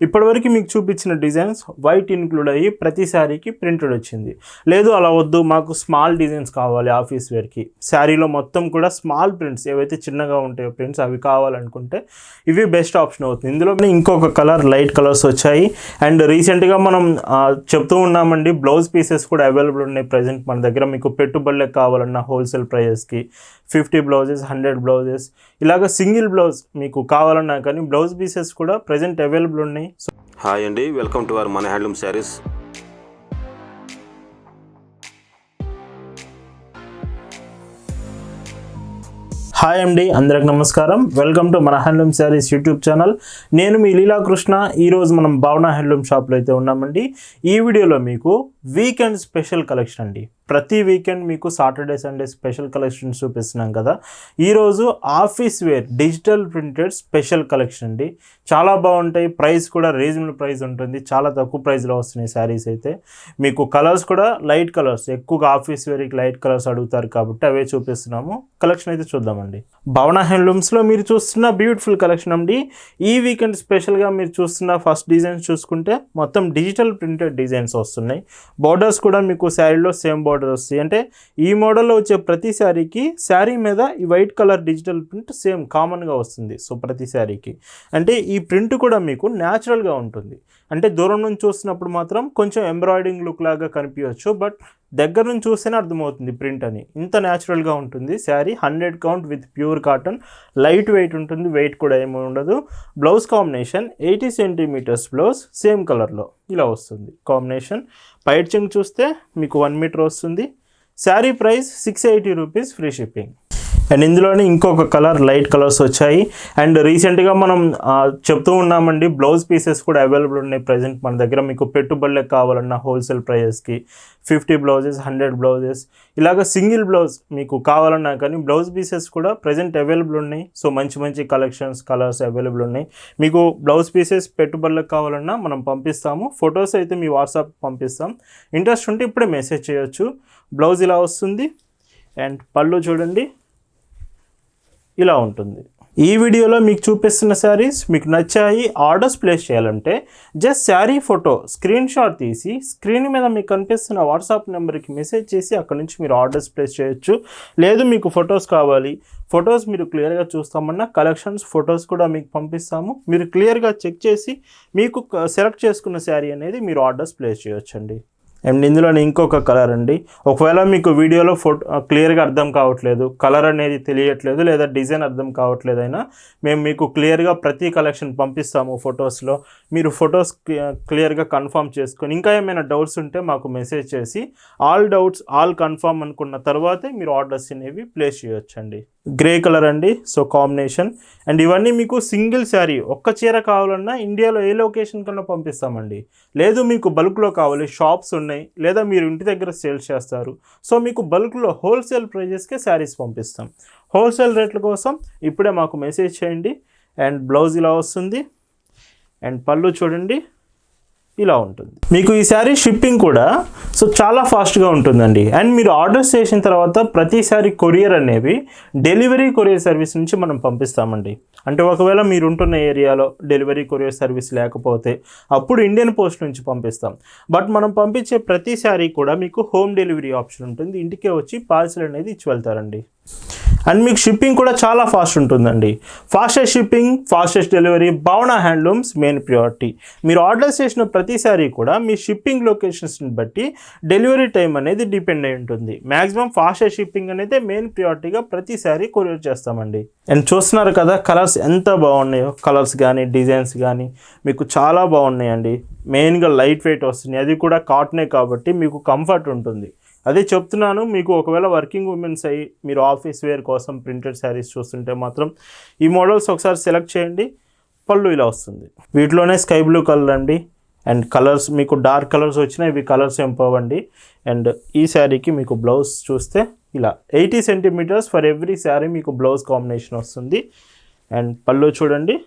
ఇప్పటివరకు మీకు చూపించిన డిజైన్స్ వైట్ ఇన్క్లూడ్ అయ్యి ప్రతిసారికి ప్రింటెడ్ వచ్చింది. లేదు అలా వద్దు మాకు స్మాల్ డిజైన్స్ కావాలి ఆఫీస్ వేర్కి శారీలో మొత్తం కూడా స్మాల్ ప్రింట్స్ ఏవైతే చిన్నగా ఉంటాయో ప్రింట్స్ అవి కావాలనుకుంటే ఇవి బెస్ట్ ఆప్షన్ అవుతుంది. ఇందులో ఇంకొక కలర్ లైట్ కలర్స్ వచ్చాయి. అండ్ రీసెంట్గా మనం చెప్తూ ఉన్నామండి బ్లౌజ్ పీసెస్ కూడా అవైలబుల్ ఉన్నాయి ప్రజెంట్ మన దగ్గర. మీకు పెట్టుబడులకు కావాలన్న హోల్సేల్ ప్రైజెస్కి ఫిఫ్టీ బ్లౌజెస్ హండ్రెడ్ బ్లౌజెస్ ఇలాగ సింగిల్ బ్లౌజ్ మీకు కావాలన్నా కానీ బ్లౌజ్ పీసెస్ కూడా ప్రజెంట్ అవైలబుల్ ఉన్నాయి. హాయ్ అండి వెల్కమ్ టు అవర్ మన హ్యాండ్లూమ్ శారీస్. హాయ్ అండి అందరికి నమస్కారం. వెల్కమ్ టు మన హ్యాండ్లూమ్ శారీస్ యూట్యూబ్ ఛానల్. నేను మీ లీలాకృష్ణ ఈరోజు మనం భావన హ్యాండ్లూమ్ షాప్లో అయితే ఉన్నామండి. ఈ వీడియోలో మీకు వీకెండ్ స్పెషల్ కలెక్షన్ అండి. ప్రతి వీకెండ్ మీకు సాటర్డే సండే స్పెషల్ కలెక్షన్స్ చూపిస్తున్నాం కదా. ఈరోజు office wear digital printed special collection అండి. చాలా బాగుంటాయి. ప్రైస్ కూడా రీజనబుల్ ప్రైస్ ఉంటుంది. చాలా తక్కువ ప్రైస్లో వస్తున్నాయి శారీస్ అయితే. మీకు కలర్స్ కూడా లైట్ కలర్స్ ఎక్కువగా ఆఫీస్ వేర్కి లైట్ కలర్స్ అడుగుతారు కాబట్టి అవే చూపిస్తున్నాము. కలెక్షన్ అయితే చూద్దామండి. భవన హ్యాండ్లూమ్స్లో మీరు చూస్తున్న బ్యూటిఫుల్ కలెక్షన్ అండి. ఈ వీకెండ్ స్పెషల్గా మీరు చూస్తున్న ఫస్ట్ డిజైన్స్ చూసుకుంటే మొత్తం డిజిటల్ ప్రింటెడ్ డిజైన్స్ వస్తున్నాయి. బోర్డర్స్ కూడా మీకు శారీలో సేమ్ బోర్డర్ వస్తాయి. అంటే ఈ మోడల్లో వచ్చే ప్రతి శారీకి శారీ మీద ఈ white colour digital print same కామన్గా వస్తుంది. సో ప్రతి శారీకి అంటే ఈ ప్రింట్ కూడా మీకు న్యాచురల్గా ఉంటుంది. అంటే దూరం నుంచి చూసినప్పుడు మాత్రం కొంచెం ఎంబ్రాయిడింగ్ లుక్ లాగా కనిపించవచ్చు. బట్ దగ్గర నుంచి చూస్తేనే అర్థమవుతుంది ప్రింట్ అని. ఇంత న్యాచురల్గా ఉంటుంది saree hundred count with pure cotton. Light weight ఉంటుంది వెయిట్ కూడా ఏమి ఉండదు. Blouse combination eighty centimetres blouse same కలర్లో. ఇలా వస్తుంది కాంబినేషన్. పైట్ చెంగ్ చూస్తే మీకు వన్ మీటర్ వస్తుంది. Saree price six eighty rupees free shipping. And ఇందులోనే ఇంకొక కలర్ లైట్ కలర్స్ వచ్చాయి. అండ్ రీసెంట్గా మనం చెప్తూ ఉన్నామండి బ్లౌజ్ పీసెస్ కూడా అవైలబుల్ ఉన్నాయి ప్రజెంట్ మన దగ్గర. మీకు పెట్టుబడులకు కావాలన్న హోల్సేల్ ప్రైజెస్కి ఫిఫ్టీ బ్లౌజెస్ హండ్రెడ్ బ్లౌజెస్ ఇలాగ సింగిల్ బ్లౌజ్ మీకు కావాలన్నా కానీ బ్లౌజ్ పీసెస్ కూడా ప్రజెంట్ అవైలబుల్ ఉన్నాయి. సో మంచి మంచి కలెక్షన్స్ కలర్స్ అవైలబుల్ ఉన్నాయి. మీకు బ్లౌజ్ పీసెస్ పెట్టుబడులకు కావాలన్నా మనం పంపిస్తాము. ఫొటోస్ అయితే మీ వాట్సాప్ పంపిస్తాం. ఇంట్రెస్ట్ ఉంటే ఇప్పుడే మెసేజ్ చేయొచ్చు. బ్లౌజ్ ఇలా వస్తుంది. అండ్ పళ్ళు చూడండి. ఇలా ఉంటుంది. ఈ వీడియోలో మీకు చూపిస్తున్న శారీస్ మీకు నచ్చాయి ఆర్డర్స్ ప్లేస్ చేయాలంటే just sari photo screenshot తీసి స్క్రీన్ మీద మీకు కనిపిస్తున్న వాట్సాప్ నెంబర్కి మెసేజ్ చేసి అక్కడ నుంచి మీరు ఆర్డర్స్ ప్లేస్ చేయొచ్చు. లేదు మీకు ఫొటోస్ కావాలి. ఫొటోస్ మీరు క్లియర్గా చూస్తామన్నా కలెక్షన్స్ ఫొటోస్ కూడా మీకు పంపిస్తాము. మీరు క్లియర్గా చెక్ చేసి మీకు సెలెక్ట్ చేసుకున్న శారీ అనేది మీరు ఆర్డర్స్ ప్లేస్ చేయొచ్చండి. అండ్ ఇందులో ఇంకొక కలర్ అండి. ఒకవేళ మీకు వీడియోలో ఫోటో క్లియర్గా అర్థం కావట్లేదు కలర్ అనేది తెలియట్లేదు లేదా డిజైన్ అర్థం కావట్లేదు అయినా మేము మీకు క్లియర్గా ప్రతి కలెక్షన్ పంపిస్తాము ఫొటోస్లో. మీరు ఫొటోస్ క్లియర్గా కన్ఫర్మ్ చేసుకొని ఇంకా ఏమైనా డౌట్స్ ఉంటే మాకు మెసేజ్ చేసి ఆల్ డౌట్స్ ఆల్ కన్ఫర్మ్ అనుకున్న తర్వాతే మీరు ఆర్డర్స్ అనేవి ప్లేస్ చేయొచ్చండి. గ్రే కలర్ అండి. So combination. అండ్ ఇవన్నీ మీకు సింగిల్ శారీ ఒక్క చీర కావాలన్నా ఇండియాలో ఏ లొకేషన్ కన్నా పంపిస్తామండి. లేదు మీకు బల్క్లో కావాలి షాప్స్ ఉన్నాయి లేదా మీరు ఇంటి దగ్గర సేల్స్ చేస్తారు. సో మీకు బల్క్లో హోల్సేల్ ప్రైజెస్కే శారీస్ పంపిస్తాం. హోల్సేల్ రేట్ల కోసం ఇప్పుడే మాకు మెసేజ్ చేయండి. అండ్ బ్లౌజ్ ఇలా వస్తుంది. అండ్ పళ్ళు చూడండి. ఇలా ఉంటుంది. మీకు ఈ శారీ షిప్పింగ్ కూడా సో చాలా ఫాస్ట్గా ఉంటుందండి. అండ్ మీరు ఆర్డర్స్ చేసిన తర్వాత ప్రతిసారి కొరియర్ అనేవి డెలివరీ కొరియర్ సర్వీస్ నుంచి మనం పంపిస్తామండి. అంటే ఒకవేళ మీరు ఉంటున్న ఏరియాలో డెలివరీ కొరియర్ సర్వీస్ లేకపోతే అప్పుడు ఇండియన్ పోస్ట్ నుంచి పంపిస్తాం. బట్ మనం పంపించే ప్రతిసారి కూడా మీకు హోమ్ డెలివరీ ఆప్షన్ ఉంటుంది. ఇంటికే వచ్చి పార్సిల్ అనేది ఇచ్చి వెళ్తారండి. అండ్ మీకు షిప్పింగ్ కూడా చాలా ఫాస్ట్ ఉంటుందండి. Fastest shipping fastest delivery Bhavana handlooms main priority మీరు ఆర్డర్ చేసిన ప్రతిసారి కూడా మీ షిప్పింగ్ లొకేషన్స్ని బట్టి డెలివరీ టైం అనేది డిపెండ్ అయి ఉంటుంది. మ్యాక్సిమం ఫాస్టెస్ట్ షిప్పింగ్ అనేది మెయిన్ ప్రియారిటీగా ప్రతిసారి కొరియర్ చేస్తామండి. అండ్ చూస్తున్నారు కదా కలర్స్ ఎంత బాగున్నాయో. కలర్స్ కానీ డిజైన్స్ కానీ మీకు చాలా బాగున్నాయండి. మెయిన్గా లైట్ వెయిట్ వస్తుంది అది కూడా కాటనే కాబట్టి మీకు కంఫర్ట్ ఉంటుంది. అదే చెప్తున్నాను మీకు ఒకవేళ వర్కింగ్ ఉమెన్స్ అయ్యి మీరు ఆఫీస్ వేర్ కోసం ప్రింటెడ్ శారీస్ చూస్తుంటే మాత్రం ఈ మోడల్స్ ఒకసారి సెలెక్ట్ చేయండి. పళ్ళు ఇలా వస్తుంది. వీటిలోనే స్కై బ్లూ కలర్ అండి. అండ్ కలర్స్ మీకు డార్క్ కలర్స్ వచ్చినా ఇవి కలర్స్ ఏం అండ్ ఈ శారీకి మీకు బ్లౌజ్ చూస్తే ఇలా eighty centimetres for every saree మీకు బ్లౌజ్ కాంబినేషన్ వస్తుంది. అండ్ పళ్ళు చూడండి.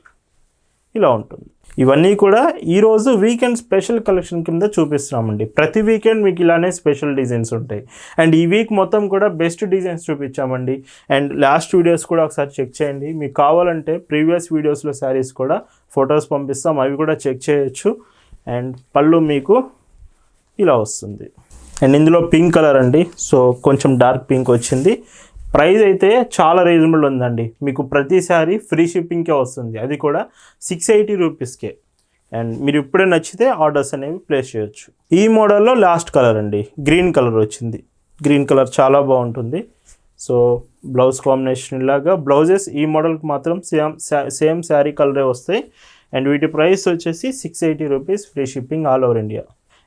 ఇలా ఉంటుంది. ఇవన్నీ కూడా ఈరోజు వీకెండ్ స్పెషల్ కలెక్షన్ కింద చూపిస్తున్నామండి. ప్రతి వీకెండ్ మీకు ఇలానే స్పెషల్ డిజైన్స్ ఉంటాయి. అండ్ ఈ వీక్ మొత్తం కూడా బెస్ట్ డిజైన్స్ చూపించామండి. అండ్ లాస్ట్ వీడియోస్ కూడా ఒకసారి చెక్ చేయండి. మీకు కావాలంటే ప్రీవియస్ వీడియోస్లో శారీస్ కూడా ఫొటోస్ పంపిస్తాం. అవి కూడా చెక్ చేయొచ్చు. అండ్ పళ్ళు మీకు ఇలా వస్తుంది. అండ్ ఇందులో పింక్ కలర్ అండి. సో కొంచెం డార్క్ పింక్ వచ్చింది. ప్రైస్ అయితే చాలా రీజనబుల్ ఉందండి. మీకు ప్రతిసారి ఫ్రీ షిప్పింగ్కే వస్తుంది. అది కూడా సిక్స్ ఎయిటీ రూపీస్కే. అండ్ మీరు ఇప్పుడే నచ్చితే ఆర్డర్స్ అనేవి ప్లేస్ చేయొచ్చు. ఈ మోడల్లో లాస్ట్ కలర్ అండి. గ్రీన్ కలర్ వచ్చింది. గ్రీన్ కలర్ చాలా బాగుంటుంది. సో బ్లౌజ్ కాంబినేషన్ లాగా బ్లౌజెస్ ఈ మోడల్కి మాత్రం సేమ్ సేమ్ శారీ కలరే వస్తాయి. అండ్ వీటి ప్రైస్ వచ్చేసి six eighty rupees free shipping all over India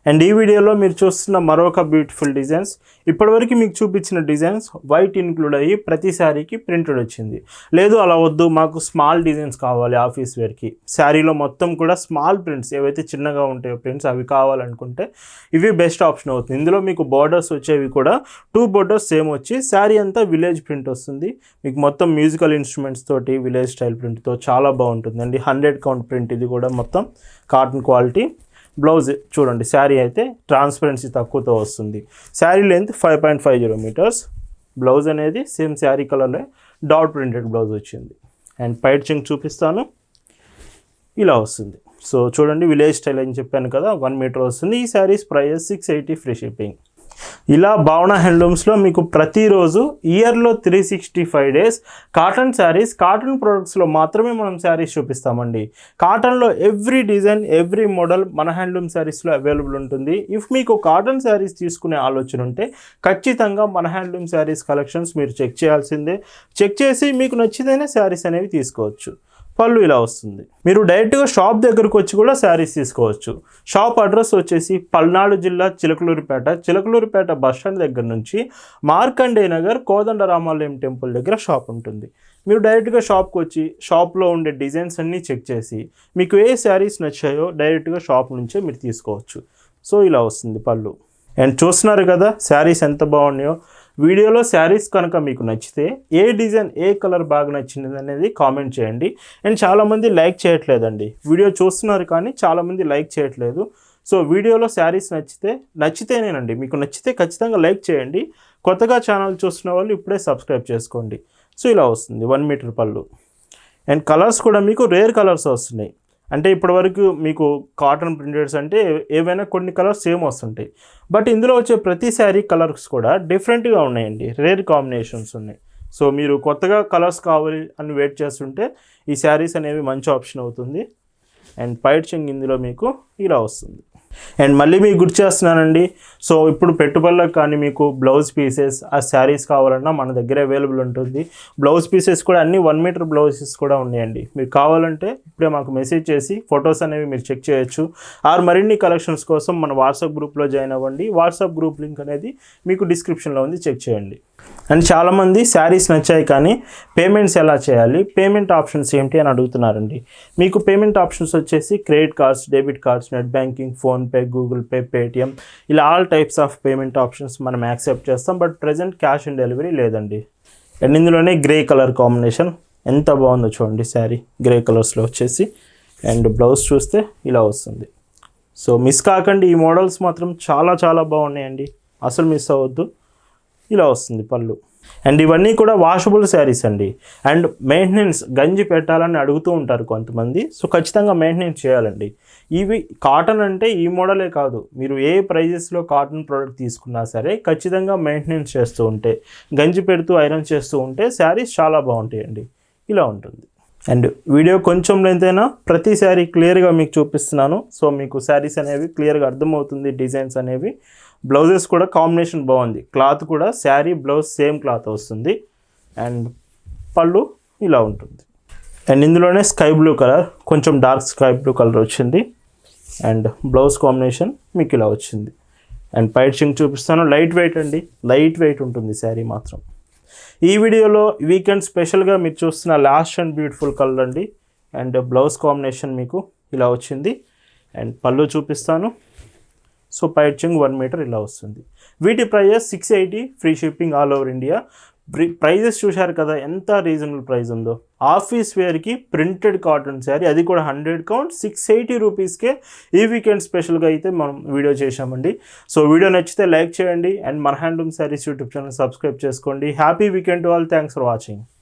and ఈ వీడియోలో మీరు చూస్తున్న మరొక బ్యూటిఫుల్ డిజైన్స్ ఇప్పటివరకు మీకు చూపించిన డిజైన్స్ వైట్ ఇన్క్లూడ్ అయ్యి ప్రతి శారీకి ప్రింటెడ్ వచ్చింది. లేదు అలా వద్దు మాకు స్మాల్ డిజైన్స్ కావాలి ఆఫీస్ వేర్కి శారీలో మొత్తం కూడా స్మాల్ ప్రింట్స్ ఏవైతే చిన్నగా ఉంటాయో ప్రింట్స్ అవి కావాలనుకుంటే ఇవి బెస్ట్ ఆప్షన్ అవుతుంది. ఇందులో మీకు బార్డర్స్ వచ్చేవి కూడా టూ బార్డర్స్ సేమ్ వచ్చి శారీ అంతా విలేజ్ ప్రింట్ వస్తుంది. మీకు మొత్తం మ్యూజికల్ ఇన్స్ట్రుమెంట్స్ తోటి విలేజ్ స్టైల్ ప్రింట్తో చాలా బాగుంటుంది అండి హండ్రెడ్ కౌంట్ ప్రింట్ ఇది కూడా మొత్తం కాటన్ క్వాలిటీ బ్లౌజ్ చూడండి శారీ అయితే ట్రాన్స్పరెన్సీ తక్కువతో వస్తుంది. Saree length five point five zero metres blouse అనేది సేమ్ శారీ కలర్లో డాట్ ప్రింటెడ్ బ్లౌజ్ వచ్చింది. అండ్ పైట్ చింగ్ చూపిస్తాను. ఇలా వస్తుంది. సో చూడండి విలేజ్ స్టైల్ అని చెప్పాను కదా వన్ మీటర్ వస్తుంది. ఈ sarees price six eighty free shipping ఇలా భావన హ్యాండ్లూమ్స్లో మీకు ప్రతిరోజు ఇయర్లో three sixty five days cotton sarees cotton ప్రొడక్ట్స్లో మాత్రమే మనం శారీస్ చూపిస్తామండి. కాటన్లో ఎవ్రీ డిజైన్ ఎవ్రీ మోడల్ మన హ్యాండ్లూమ్ శారీస్లో అవైలబుల్ ఉంటుంది. ఇఫ్ మీకు కాటన్ శారీస్ తీసుకునే ఆలోచన ఉంటే ఖచ్చితంగా మన హ్యాండ్లూమ్ శారీస్ కలెక్షన్స్ మీరు చెక్ చేయాల్సిందే. చెక్ చేసి మీకు నచ్చితేనే శారీస్ అనేవి తీసుకోవచ్చు. పళ్ళు ఇలా వస్తుంది. మీరు డైరెక్ట్గా షాప్ దగ్గరకు వచ్చి కూడా శారీస్ తీసుకోవచ్చు. షాప్ అడ్రస్ వచ్చేసి పల్నాడు జిల్లా చిలకలూరిపేట చిలకలూరిపేట బస్ స్టాండ్ దగ్గర నుంచి మార్కండే నగర్ కోదండరామాలయం టెంపుల్ దగ్గర షాప్ ఉంటుంది. మీరు డైరెక్ట్గా షాప్కి వచ్చి షాప్లో ఉండే డిజైన్స్ అన్నీ చెక్ చేసి మీకు ఏ శారీస్ నచ్చాయో డైరెక్ట్గా షాప్ నుంచే మీరు తీసుకోవచ్చు. సో ఇలా వస్తుంది పళ్ళు. అండ్ చూస్తున్నారు కదా శారీస్ ఎంత బాగున్నాయో. వీడియోలో శారీస్ కనుక మీకు నచ్చితే ఏ డిజైన్ ఏ కలర్ బాగా నచ్చింది అనేది కామెంట్ చేయండి. అండ్ చాలామంది లైక్ చేయట్లేదండి. వీడియో చూస్తున్నారు కానీ చాలామంది లైక్ చేయట్లేదు. సో వీడియోలో శారీస్ నచ్చితే నచ్చితేనేనండి. మీకు నచ్చితే ఖచ్చితంగా లైక్ చేయండి. కొత్తగా ఛానల్ చూస్తున్న వాళ్ళు ఇప్పుడే సబ్స్క్రైబ్ చేసుకోండి. సో ఇలా వస్తుంది. వన్ మీటర్ పళ్ళు. అండ్ కలర్స్ కూడా మీకు రేర్ కలర్స్ వస్తున్నాయి. అంటే ఇప్పటి వరకు మీకు కాటన్ ప్రింటెడ్స్ అంటే ఏవైనా కొన్ని కలర్స్ సేమ్ వస్తుంటాయి. బట్ ఇందులో వచ్చే ప్రతి శారీ కలర్స్ కూడా డిఫరెంట్గా ఉన్నాయండి. రేర్ కాంబినేషన్స్ ఉన్నాయి. సో మీరు కొత్తగా కలర్స్ కావాలి అని వెయిట్ చేస్తుంటే ఈ శారీస్ అనేవి మంచి ఆప్షన్ అవుతుంది. అండ్ పైట్ చెంగ్ ఇందులో మీకు ఇలా వస్తుంది. అండ్ మళ్ళీ మీకు గుర్తు చేస్తున్నానండి. సో ఇప్పుడు పెట్టుబడులకు కానీ మీకు బ్లౌజ్ పీసెస్ ఆ శారీస్ కావాలన్నా మన దగ్గర అవైలబుల్ ఉంటుంది. బ్లౌజ్ పీసెస్ కూడా అన్ని వన్ మీటర్ బ్లౌజెస్ కూడా ఉన్నాయండి. మీరు కావాలంటే ఇప్పుడే మాకు మెసేజ్ చేసి ఫొటోస్ అనేవి మీరు చెక్ చేయొచ్చు. ఆర్ మరిన్ని కలెక్షన్స్ కోసం మన వాట్సాప్ గ్రూప్లో జాయిన్ అవ్వండి. వాట్సాప్ గ్రూప్ లింక్ అనేది మీకు డిస్క్రిప్షన్లో ఉంది. చెక్ చేయండి. అండ్ చాలామంది శారీస్ నచ్చాయి కానీ పేమెంట్స్ ఎలా చేయాలి? పేమెంట్ ఆప్షన్స్ ఏంటి అని అడుగుతున్నారండి. మీకు పేమెంట్ ఆప్షన్స్ వచ్చేసి credit cards debit cards net banking PhonePe Google Pay Paytm ఇలా all types of payment options మనం యాక్సెప్ట్ చేస్తాం. But present cash on delivery లేదండి. అండ్ ఇందులోనే గ్రే కలర్ కాంబినేషన్ ఎంత బాగుందో చూడండి శారీ. గ్రే కలర్స్లో వచ్చేసి అండ్ బ్లౌజ్ చూస్తే ఇలా వస్తుంది. సో మిస్ కాకండి ఈ మోడల్స్ మాత్రం చాలా చాలా బాగున్నాయండి. అసలు మిస్ అవ్వద్దు. ఇలా వస్తుంది పళ్ళు. అండ్ ఇవన్నీ కూడా వాషబుల్ శారీస్ అండి. అండ్ మెయింటెనెన్స్ గంజి పెట్టాలని అడుగుతూ ఉంటారు కొంతమంది. సో ఖచ్చితంగా మెయింటెనెన్స్ చేయాలండి. ఇవి కాటన్ అంటే ఈ మోడలే కాదు. మీరు ఏ ప్రైజెస్లో కాటన్ ప్రోడక్ట్ తీసుకున్నా సరే ఖచ్చితంగా మెయింటెనెన్స్ చేస్తూ ఉంటే గంజి పెడుతూ ఐరన్ చేస్తూ ఉంటే శారీస్ చాలా బాగుంటాయండి. ఇలా ఉంటుంది. అండ్ వీడియో కొంచెం లెంత్ ప్రతి శారీ క్లియర్గా మీకు చూపిస్తున్నాను. సో మీకు శారీస్ అనేవి క్లియర్గా అర్థమవుతుంది డిజైన్స్ అనేవి. బ్లౌజెస్ కూడా కాంబినేషన్ బాగుంది. క్లాత్ కూడా శారీ బ్లౌజ్ సేమ్ క్లాత్ వస్తుంది. అండ్ పళ్ళు ఇలా ఉంటుంది. అండ్ ఇందులోనే స్కై బ్లూ కలర్ కొంచెం డార్క్ స్కై బ్లూ కలర్ వచ్చింది. అండ్ బ్లౌజ్ కాంబినేషన్ మీకు ఇలా వచ్చింది. అండ్ పైట్ చింగ్ చూపిస్తాను. లైట్ వెయిట్ అండి. లైట్ వెయిట్ ఉంటుంది శారీ మాత్రం. ఈ వీడియోలో వీకెండ్ స్పెషల్గా మీరు చూస్తున్న లాస్ట్ అండ్ బ్యూటిఫుల్ కలర్ అండి. అండ్ బ్లౌజ్ కాంబినేషన్ మీకు ఇలా వచ్చింది. అండ్ పళ్ళు చూపిస్తాను. సో పైచింగ్ వన్ మీటర్ ఇలా వస్తుంది. వీటి prices six eighty free shipping all over India prices చూశారు కదా ఎంత రీజనబుల్ ప్రైస్ ఉందో. ఆఫీస్ వేర్కి ప్రింటెడ్ కాటన్ శారీ అది కూడా హండ్రెడ్ కౌంట్ సిక్స్ ఎయిటీ రూపీస్కే ఈ వీకెండ్ స్పెషల్గా అయితే మనం వీడియో చేశామండి. సో వీడియో నచ్చితే లైక్ చేయండి అండ్ మన handloom sarees YouTube channel subscribe చేసుకోండి. Happy weekend to all thanks for watching